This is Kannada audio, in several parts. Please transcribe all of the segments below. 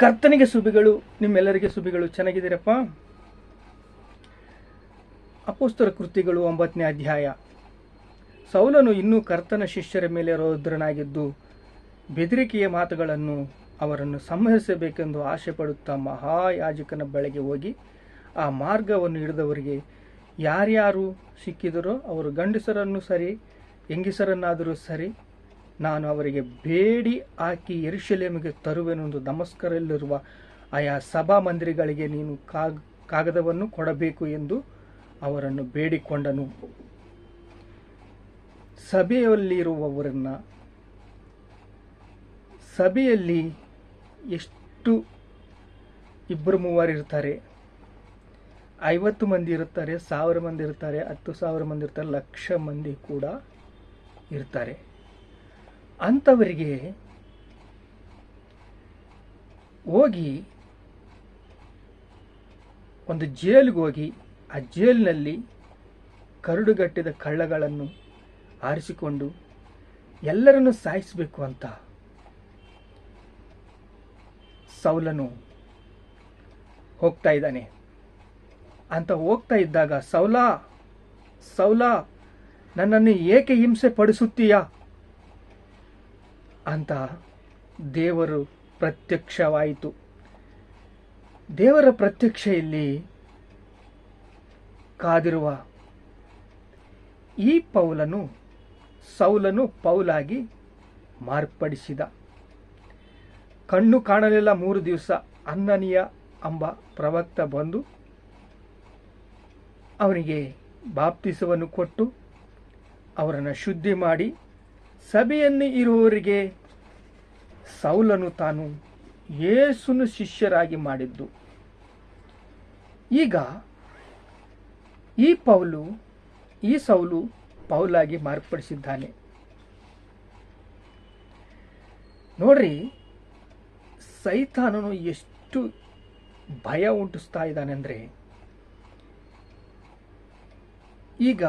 ಕರ್ತನಿಗೆ ಸುಬಿಗಳು, ನಿಮ್ಮೆಲ್ಲರಿಗೆ ಸುಬಿಗಳು ಚೆನ್ನಾಗಿದ್ದೀರಪ್ಪ. ಅಪೋಸ್ತರ ಕೃತಿಗಳು ಒಂಬತ್ತನೇ ಅಧ್ಯಾಯ. ಸೌಲನು ಇನ್ನೂ ಕರ್ತನ ಶಿಷ್ಯರ ಮೇಲೆ ರೌದ್ರನಾಗಿದ್ದು, ಬೆದರಿಕೆಯ ಮಾತುಗಳನ್ನು ಅವರನ್ನು ಸಂಹರಿಸಬೇಕೆಂದು ಆಸೆ ಪಡುತ್ತಾ ಮಹಾಯಾಜಕನ ಬಳಿಗೆ ಹೋಗಿ, ಆ ಮಾರ್ಗವನ್ನು ಹಿಡಿದವರಿಗೆ ಯಾರ್ಯಾರು ಸಿಕ್ಕಿದರೋ, ಅವರು ಗಂಡಸರನ್ನು ಸರಿ, ಹೆಂಗಿಸರನ್ನಾದರೂ ಸರಿ ನಾನು ಅವರಿಗೆ ಬೇಡಿ ಹಾಕಿ ಎರುಶಲೇಮಿಗೆ ತರುವೆನೆಂದು ನಮಸ್ಕಾರಲ್ಲಿರುವ ಆಯಾ ಸಭಾ ಮಂದಿರಗಳಿಗೆ ನೀನು ಕಾಗ್, ಕಾಗದವನ್ನು ಕೊಡಬೇಕು ಎಂದು ಅವರನ್ನು ಬೇಡಿಕೊಂಡನು. ಸಭೆಯಲ್ಲಿರುವವರನ್ನ, ಸಭೆಯಲ್ಲಿ ಎಷ್ಟು ಇಬ್ಬರು ಮೂವರು ಇರ್ತಾರೆ? ಐವತ್ತು ಮಂದಿ ಇರ್ತಾರೆ ಸಾವಿರ ಮಂದಿ ಇರ್ತಾರೆ ಹತ್ತು ಸಾವಿರ ಮಂದಿ ಇರ್ತಾರೆ ಲಕ್ಷ ಮಂದಿ ಕೂಡ ಇರ್ತಾರೆ. ಅಂಥವರಿಗೆ ಹೋಗಿ ಒಂದು ಜೈಲಿಗೆ ಹೋಗಿ ಆ ಜೈಲಿನಲ್ಲಿ ಕರಡುಗಟ್ಟಿದ ಕಳ್ಳಗಳನ್ನು ಆರಿಸಿಕೊಂಡು ಎಲ್ಲರನ್ನು ಸಾಯಿಸಬೇಕು ಅಂತ ಸೌಲನು ಹೋಗ್ತಾ ಇದ್ದಾನೆ. ಅಂತ ಹೋಗ್ತಾ ಇದ್ದಾಗ, ಸೌಲ ಸೌಲ, ನನ್ನನ್ನು ಏಕೆ ಹಿಂಸೆ ಪಡಿಸುತ್ತೀಯಾ ಅಂತ ದೇವರು ಪ್ರತ್ಯಕ್ಷವಾಯಿತು. ದೇವರ ಪ್ರತ್ಯಕ್ಷ ಇಲ್ಲಿ ಕಾದಿರುವ ಈ ಪೌಲನು ಸೌಲನು ಪೌಲಾಗಿ ಮಾರ್ಪಡಿಸಿದ. ಕಣ್ಣು ಕಾಣಲಿಲ್ಲ ಮೂರು ದಿವಸ. ಅನ್ನನಿಯ ಎಂಬ ಪ್ರವಕ್ತ ಬಂದು ಅವನಿಗೆ ಬಾಪ್ತಿಸವನ್ನು ಕೊಟ್ಟು ಅವರನ್ನು ಶುದ್ಧಿ ಮಾಡಿ ಸಭೆಯಲ್ಲಿ ಇರುವವರಿಗೆ ಸೌಲನು ತಾನು ಯೇಸುನು ಶಿಷ್ಯರಾಗಿ ಮಾಡಿದ್ದು. ಈಗ ಈ ಪೌಲು, ಈ ಸೌಲು ಪೌಲಾಗಿ ಮಾರ್ಪಡಿಸಿದ್ದಾನೆ. ನೋಡ್ರಿ, ಸೈತಾನನು ಎಷ್ಟು ಭಯ ಉಂಟಿಸ್ತಾ ಇದ್ದಾನೆ ಅಂದರೆ ಈಗ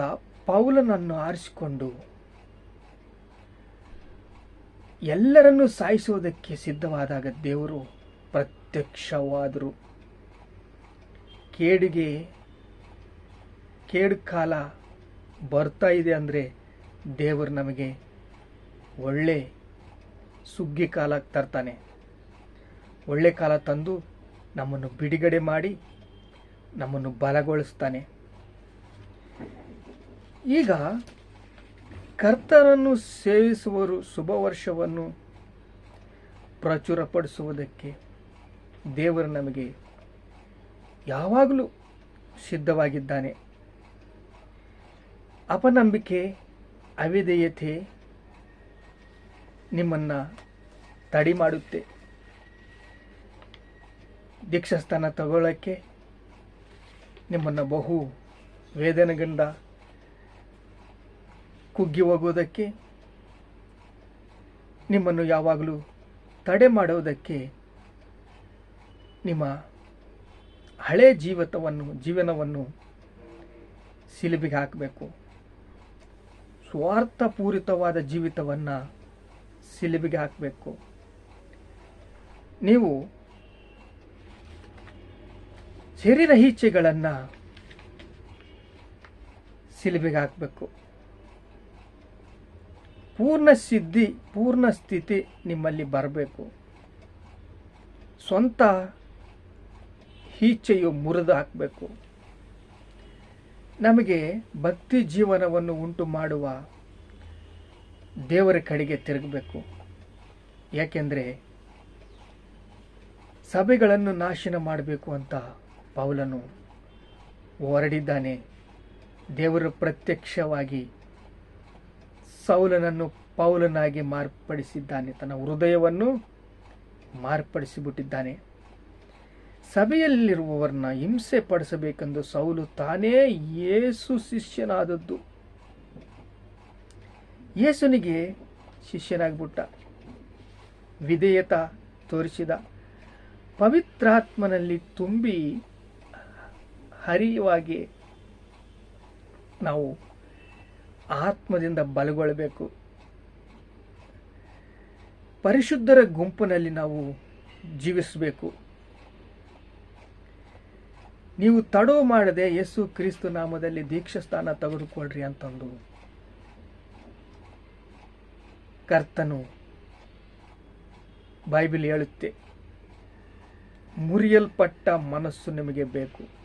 ಪೌಲನನ್ನು ಆರಿಸಿಕೊಂಡು ಎಲ್ಲರನ್ನೂ ಸಾಯಿಸುವುದಕ್ಕೆ ಸಿದ್ಧವಾದಾಗ ದೇವರು ಪ್ರತ್ಯಕ್ಷವಾದರು. ಕೇಡಿಗೆ ಕೇಡು ಕಾಲ ಬರ್ತಾ ಇದೆ ಅಂದರೆ ದೇವರು ನಮಗೆ ಒಳ್ಳೆ ಸುಗ್ಗಿ ಕಾಲ ತರ್ತಾನೆ. ಒಳ್ಳೆ ಕಾಲ ತಂದು ನಮ್ಮನ್ನು ಬಿಡುಗಡೆ ಮಾಡಿ ನಮ್ಮನ್ನು ಬಲಗೊಳಿಸ್ತಾನೆ. ಈಗ ಕರ್ತನನ್ನು ಸೇವಿಸುವರು ಶುಭ ವರ್ಷವನ್ನು ಪ್ರಚುರಪಡಿಸುವುದಕ್ಕೆ ದೇವರು ನಮಗೆ ಯಾವಾಗಲೂ ಸಿದ್ಧವಾಗಿದ್ದಾನೆ. ಅಪನಂಬಿಕೆ, ಅವಿಧೇಯತೆ ನಿಮ್ಮನ್ನು ತಡಿ ಮಾಡುತ್ತೆ ದೀಕ್ಷಾಸ್ಥಾನ ತಗೊಳ್ಳೋಕ್ಕೆ ನಿಮ್ಮನ್ನು ಬಹು ವೇದನೆಗಂಡ ಕುಗ್ಗಿ ಹೋಗೋದಕ್ಕೆ ನಿಮ್ಮನ್ನು ಯಾವಾಗಲೂ ತಡೆ ಮಾಡೋದಕ್ಕೆ ನಿಮ್ಮ ಹಳೆ ಜೀವಿತವನ್ನು, ಜೀವನವನ್ನು ಸಿಲುಬಿಗೆ ಹಾಕಬೇಕು. ಸ್ವಾರ್ಥಪೂರಿತವಾದ ಜೀವಿತವನ್ನು ಸಿಲುಬಿಗೆ ಹಾಕಬೇಕು. ನೀವು ಶರೀರ ಈಚೆಗಳನ್ನು ಸಿಲುಬಿಗೆ ಹಾಕಬೇಕು. ಪೂರ್ಣ ಸಿದ್ಧಿ, ಪೂರ್ಣ ಸ್ಥಿತಿ ನಿಮ್ಮಲ್ಲಿ ಬರಬೇಕು. ಸ್ವಂತ ಈಚೆಯು ಮುರಿದು ಹಾಕಬೇಕು. ನಮಗೆ ಭಕ್ತಿ ಜೀವನವನ್ನು ಉಂಟು ಮಾಡುವ ದೇವರ ಕಡೆಗೆ ತಿರುಗಬೇಕು. ಯಾಕೆಂದರೆ ಸಭೆಗಳನ್ನು ನಾಶನ ಮಾಡಬೇಕು ಅಂತ ಪೌಲನು ಹೊರಡಿದ್ದಾನೆ. ದೇವರು ಪ್ರತ್ಯಕ್ಷವಾಗಿ ಸೌಲನನ್ನು ಪೌಲನಾಗಿ ಮಾರ್ಪಡಿಸಿದ್ದಾನೆ. ತನ್ನ ಹೃದಯವನ್ನು ಮಾರ್ಪಡಿಸಿಬಿಟ್ಟಿದ್ದಾನೆ. ಸಭೆಯಲ್ಲಿರುವವರನ್ನ ಹಿಂಸೆ ಪಡಿಸಬೇಕೆಂದು ಸೌಲು ತಾನೇ ಯೇಸು ಶಿಷ್ಯನಾದದ್ದು. ಯೇಸುನಿಗೆ ಶಿಷ್ಯನಾಗ್ಬಿಟ್ಟ. ವಿಧೇಯತ ತೋರಿಸಿದ. ಪವಿತ್ರಾತ್ಮನಲ್ಲಿ ತುಂಬಿ ಹರಿಯುವಾಗಿ ನಾವು ಆತ್ಮದಿಂದ ಬಲಗೊಳ್ಳಬೇಕು. ಪರಿಶುದ್ಧರ ಗುಂಪಿನಲ್ಲಿ ನಾವು ಜೀವಿಸಬೇಕು. ನೀವು ತಡವು ಮಾಡದೆ ಯೇಸು ಕ್ರಿಸ್ತು ನಾಮದಲ್ಲಿ ದೀಕ್ಷಾಸ್ಥಾನ ತೆಗೆದುಕೊಳ್ಳ್ರಿ ಅಂತಂದು ಕರ್ತನು ಬೈಬಿಲ್ ಹೇಳುತ್ತೆ, ಮುರಿಯಲ್ಪಟ್ಟ ಮನಸ್ಸು ನಿಮಗೆ ಬೇಕು.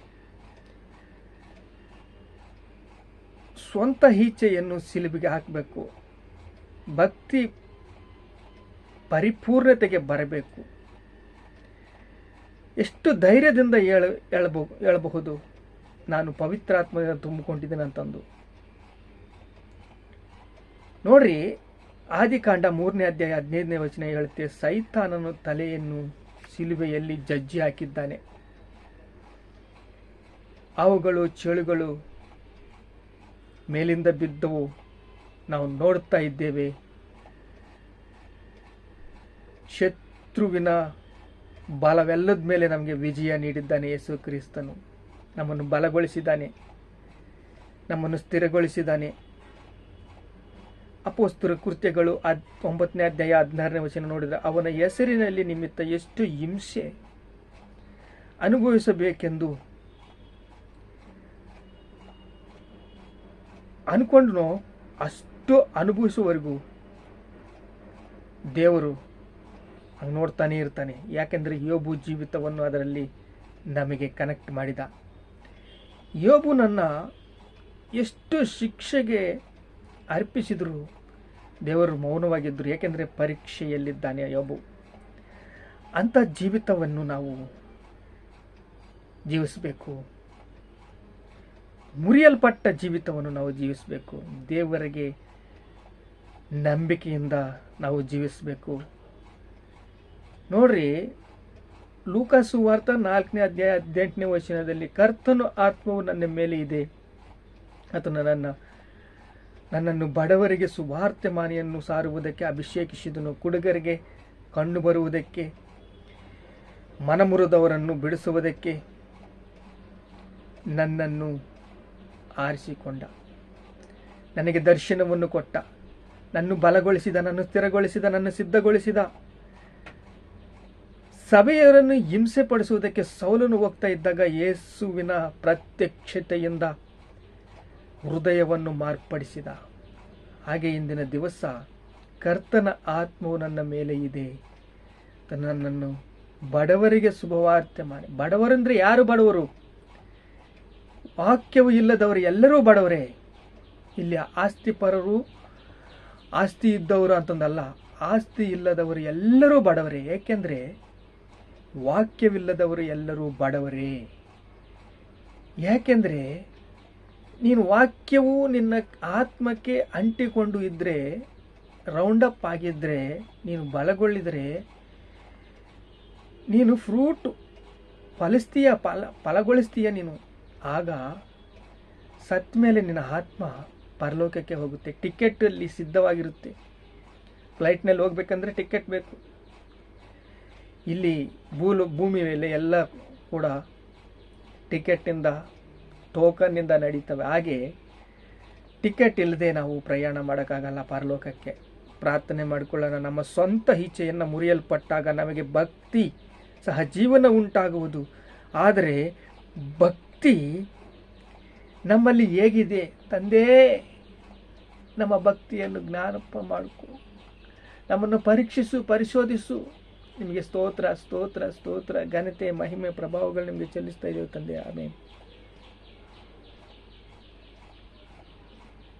ಸ್ವಂತ ಈಚೆಯನ್ನು ಸಿಲುಬಿಗೆ ಹಾಕಬೇಕು. ಭಕ್ತಿ ಪರಿಪೂರ್ಣತೆಗೆ ಬರಬೇಕು. ಎಷ್ಟು ಧೈರ್ಯದಿಂದ ಹೇಳ ಹೇಳಬಹು ಹೇಳಬಹುದು. ನಾನು ಪವಿತ್ರಾತ್ಮದಿಂದ ತುಂಬಿಕೊಂಡಿದ್ದೇನೆ ಅಂತಂದು. ನೋಡ್ರಿ, ಆದಿಕಾಂಡ ಮೂರನೇ ಅಧ್ಯಾಯ ಹದಿನೈದನೇ ವಚನ ಹೇಳುತ್ತೆ, ಸೈತಾನನು ತಲೆಯನ್ನು ಸಿಲುಬೆಯಲ್ಲಿ ಜಜ್ಜಿ ಹಾಕಿದ್ದಾನೆ. ಅವುಗಳು ಚೇಳುಗಳು ಮೇಲಿಂದ ಬಿದ್ದವು. ನಾವು ನೋಡ್ತಾ ಇದ್ದೇವೆ. ಶತ್ರುವಿನ ಬಲವೆಲ್ಲದ ಮೇಲೆ ನಮಗೆ ವಿಜಯ ನೀಡಿದ್ದಾನೆ ಯೇಸು ಕ್ರಿಸ್ತನು. ನಮ್ಮನ್ನು ಬಲಗೊಳಿಸಿದ್ದಾನೆ. ನಮ್ಮನ್ನು ಸ್ಥಿರಗೊಳಿಸಿದ್ದಾನೆ. ಅಪೋಸ್ತರ ಕೃತ್ಯಗಳು ಅದ್ ಒಂಬತ್ತನೇ ಅಧ್ಯಾಯ ಹದಿನಾರನೇ ವಚನ ನೋಡಿದರೆ ಅವನ ಹೆಸರಿನಲ್ಲಿ ನಿಮಿತ್ತ ಎಷ್ಟು ಹಿಂಸೆ ಅನುಭವಿಸಬೇಕೆಂದು ಅನ್ಕೊಂಡ್ನೋ ಅಷ್ಟು ಅನುಭವಿಸುವವರೆಗೂ ದೇವರು ಹಂಗೆ ನೋಡ್ತಾನೆ ಇರ್ತಾನೆ. ಯಾಕೆಂದರೆ ಯೋಬು ಜೀವಿತವನ್ನು ಅದರಲ್ಲಿ ನಮಗೆ ಕನೆಕ್ಟ್ ಮಾಡಿದ. ಯೋಬು ನನ್ನ ಎಷ್ಟು ಶಿಕ್ಷೆಗೆ ಅರ್ಪಿಸಿದರು ದೇವರು ಮೌನವಾಗಿದ್ದರು. ಏಕೆಂದರೆ ಪರೀಕ್ಷೆಯಲ್ಲಿದ್ದಾನೆ ಯೋಬು. ಅಂಥ ಜೀವಿತವನ್ನು ನಾವು ಜೀವಿಸಬೇಕು. ಮುರಿಯಲ್ಪಟ್ಟ ಜೀವಿತವನ್ನು ನಾವು ಜೀವಿಸಬೇಕು. ದೇವರಿಗೆ ನಂಬಿಕೆಯಿಂದ ನಾವು ಜೀವಿಸಬೇಕು. ನೋಡ್ರಿ, ಲೂಕಾಸು ವಾರ್ತ ನಾಲ್ಕನೇ ಅಧ್ಯಾಯ ಹದಿನೆಂಟನೇ ವಚನದಲ್ಲಿ ಕರ್ತನು ಆತ್ಮವು ನನ್ನ ಮೇಲೆ ಇದೆ. ಆತನು ನನ್ನನ್ನು ನನ್ನನ್ನು ಬಡವರಿಗೆ ಸುವಾರ್ತೆ ಮಾನಿಯನ್ನು ಸಾರುವುದಕ್ಕೆ ಅಭಿಷೇಕಿಸಿದನು. ಕುಡುಗರಿಗೆ ಕಂಡು ಬರುವುದಕ್ಕೆ, ಮನಮುರಿದವರನ್ನು ಬಿಡಿಸುವುದಕ್ಕೆ ನನ್ನನ್ನು ಆರಿಸಿಕೊಂಡ. ನನಗೆ ದರ್ಶನವನ್ನು ಕೊಟ್ಟ. ನನ್ನ ಬಲಗೊಳಿಸಿದ, ನನ್ನ ಸ್ಥಿರಗೊಳಿಸಿದ, ನನ್ನ ಸಿದ್ಧಗೊಳಿಸಿದ. ಸಭೆಯರನ್ನು ಹಿಂಸೆ ಪಡಿಸುವುದಕ್ಕೆ ಸೌಲನು ಹೋಗ್ತಾ ಇದ್ದಾಗ ಯೇಸುವಿನ ಪ್ರತ್ಯಕ್ಷತೆಯಿಂದ ಹೃದಯವನ್ನು ಮಾರ್ಪಡಿಸಿದ. ಹಾಗೆ ಇಂದಿನ ದಿವಸ ಕರ್ತನ ಆತ್ಮವು ನನ್ನ ಮೇಲೆ ಇದೆ. ನನ್ನನ್ನು ಬಡವರಿಗೆ ಶುಭವಾರ್ತೆ ಮಾಡಿ. ಬಡವರಂದ್ರೆ ಯಾರು ಬಡವರು? ವಾಕ್ಯವು ಇಲ್ಲದವರು ಎಲ್ಲರೂ ಬಡವರೇ. ಇಲ್ಲಿ ಆಸ್ತಿ ಪರರು, ಆಸ್ತಿ ಇದ್ದವರು ಅಂತಂದಲ್ಲ, ಆಸ್ತಿ ಇಲ್ಲದವರು ಎಲ್ಲರೂ ಬಡವರೇ. ಏಕೆಂದರೆ ವಾಕ್ಯವಿಲ್ಲದವರು ಎಲ್ಲರೂ ಬಡವರೇ. ಯಾಕೆಂದರೆ ನೀನು ವಾಕ್ಯವು ನಿನ್ನ ಆತ್ಮಕ್ಕೆ ಅಂಟಿಕೊಂಡು ಇದ್ದರೆ ರೌಂಡಪ್ ಆಗಿದ್ದರೆ ನೀನು ಬಲಗೊಳ್ಳಿದರೆ, ನೀನು ಫ್ರೂಟ್ ಫಲಿಸ್ತೀಯ, ಫಲ, ಫಲಗೊಳಿಸ್ತೀಯ ನೀನು. ಆಗ ಸತ್ ಮೇಲೆ ನಿನ್ನ ಆತ್ಮ ಪರಲೋಕಕ್ಕೆ ಹೋಗುತ್ತೆ. ಟಿಕೆಟ್ ಅಲ್ಲಿ ಸಿದ್ಧವಾಗಿರುತ್ತೆ. ಫ್ಲೈಟ್ನಲ್ಲಿ ಹೋಗ್ಬೇಕಂದ್ರೆ ಟಿಕೆಟ್ ಬೇಕು. ಇಲ್ಲಿ ಭೂಲು, ಭೂಮಿ ಮೇಲೆ ಎಲ್ಲ ಕೂಡ ಟಿಕೆಟಿಂದ ಟೋಕನ್ನಿಂದ ನಡೀತವೆ. ಹಾಗೆ ಟಿಕೆಟ್ ಇಲ್ಲದೆ ನಾವು ಪ್ರಯಾಣ ಮಾಡೋಕ್ಕಾಗಲ್ಲ ಪರಲೋಕಕ್ಕೆ. ಪ್ರಾರ್ಥನೆ ಮಾಡಿಕೊಳ್ಳೋಣ. ನಮ್ಮ ಸ್ವಂತ ಇಚ್ಛೆಯನ್ನು ಮುರಿಯಲ್ಪಟ್ಟಾಗ ನಮಗೆ ಭಕ್ತಿ ಸಹ ಜೀವನ ಉಂಟಾಗುವುದು. ಆದರೆ ಭಕ್ತಿ ನಮ್ಮಲ್ಲಿ ಹೇಗಿದೆ? ತಂದೆ, ನಮ್ಮ ಭಕ್ತಿಯನ್ನು ಜ್ಞಾನಪ ಮಾಡಿಕೊ. ನಮ್ಮನ್ನು ಪರೀಕ್ಷಿಸು, ಪರಿಶೋಧಿಸು. ನಿಮಗೆ ಸ್ತೋತ್ರ ಸ್ತೋತ್ರ ಸ್ತೋತ್ರ. ಘನತೆ, ಮಹಿಮೆ, ಪ್ರಭಾವಗಳು ನಿಮಗೆ ಚಲಿಸ್ತಾ ಇದ್ದೇವೆ ತಂದೆ ಆಮೇಲೆ